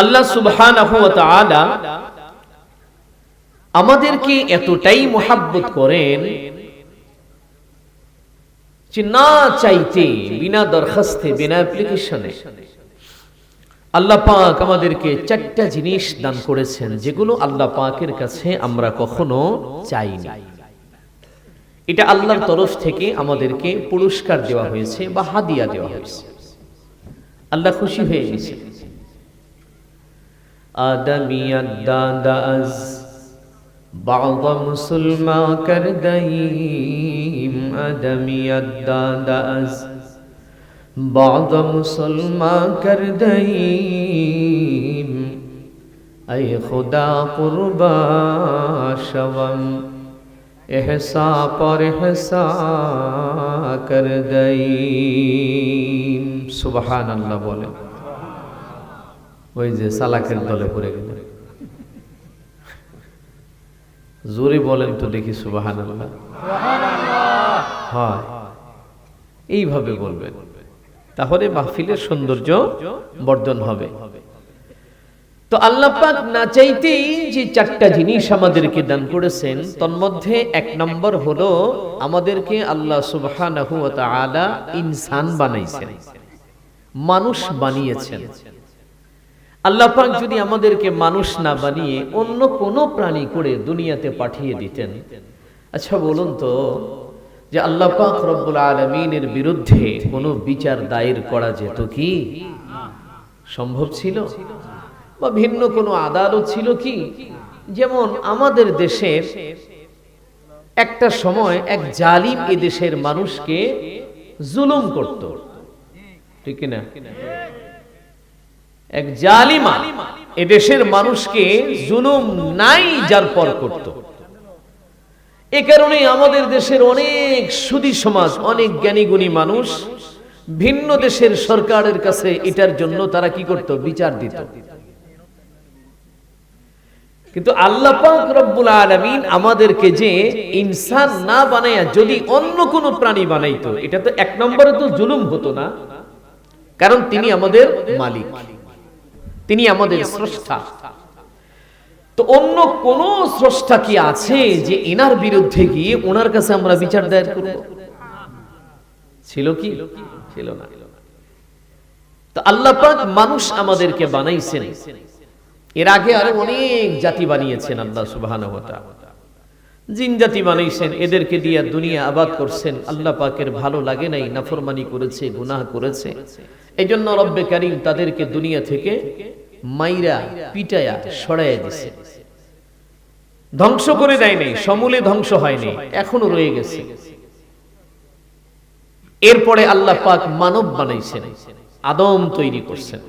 আল্লাহ তাআলা আমাদেরকে এতটাই মোহাব্বত করেন না চাইতে, বিনা দরখাস্তে, বিনা অ্যাপ্লিকেশনে আল্লাহ পাক আমাদেরকে চারটা জিনিস দান করেছেন যেগুলো আল্লাহ পাকের কাছে আমরা কখনো চাইনি। এটা আল্লাহর তরফ থেকে আমাদেরকে পুরস্কার দেওয়া হয়েছে বা হাদিয়া দেওয়া হয়েছে। আল্লাহ খুশি হয়ে গেছে آدمیت دادا از بعض مسلما کردیم آدمیت دادا از بعض مسلما کردیم ای خدا قربا شوم احسا پر احسا کر دئی سبحان اللہ بولے ওই যে সালাকের দলে পড়ে গেল। জোরে বলেন তো দেখি সুবাহান আল্লাহ হয়। এইভাবে বলবেন। তাহলে মাহফিলের সৌন্দর্য বর্ধন হবে। তো আল্লাহ পাক না চাইতেই যে চারটা জিনিস আমাদেরকে দান করেছেন তন্মধ্যে এক নম্বর হলো আমাদেরকে আল্লাহ সুবহানাহু ওয়া তাআলা ইনসান বানাইছেন। মানুষ বানিয়েছেন। আল্লাহ পাক যদি আমাদেরকে মানুষ না বানিয়ে অন্য কোনো প্রাণী করে দুনিয়াতে পাঠিয়ে দিতেন। আচ্ছা বলুন তো, যে আল্লাহ পাক রব্বুল আলমিনের বিরুদ্ধে কোনো বিচার দায়ের করা যেত কি? সম্ভব ছিল? বা ভিন্ন কোনো আদালত ছিল কি? যেমন আমাদের দেশের একটা সময় এক জালিম এ দেশের মানুষকে জুলুম করত। ঠিক না এক জালিমা এদেশের মানুষকে জুলুম নাই যার পর করত। এ কারণে আমাদের দেশের অনেক সুদী সমাজ, অনেক জ্ঞানীগুণী মানুষ ভিন্ন দেশের সরকারের কাছে এটার জন্য তারা কি করত? বিচার দিত। কিন্তু আল্লাহ পাক রব্বুল আলামিন আমাদেরকে যে ইনসান না বানায়া যদি অন্য কোনো প্রাণী বানাইতো, এটা তো এক নম্বরে তো জুলুম হতো না। কারণ তিনি আমাদের মালিক। তিনি আমাদের স্রষ্টা। তো অন্য কোন স্রষ্টা কি আছে যে এনার বিরুদ্ধে গিয়ে ওনার কাছে আমরা বিচার দায়ের করব? ছিল কি? ছিল না। তো আল্লাহ পাক মানুষ আমাদেরকে বানাইছেন। এর আগে আরও অনেক জাতি বানিয়েছেন আল্লাহ সুবহানাহু ওয়া তাআলা। জিন জাতি বানাইছেন, এদেরকে দিয়ে দুনিয়া আবাদ করছেন। আল্লাহ পাকের ভালো লাগে নাই, নাফরমানি করেছে, গুনাহ করেছে। এই জন্য রব্বে কারিম তাদেরকে দুনিয়া থেকে মাইরা, পিটায়া সরাইয়া দিছে। ধ্বংস করে দেয় নাই, সমূলে ধ্বংস হয়নি এখনও রয়ে গেছে। এরপরে আল্লাহ পাক মানব বানাইছেন, আদম তৈরি করছেন।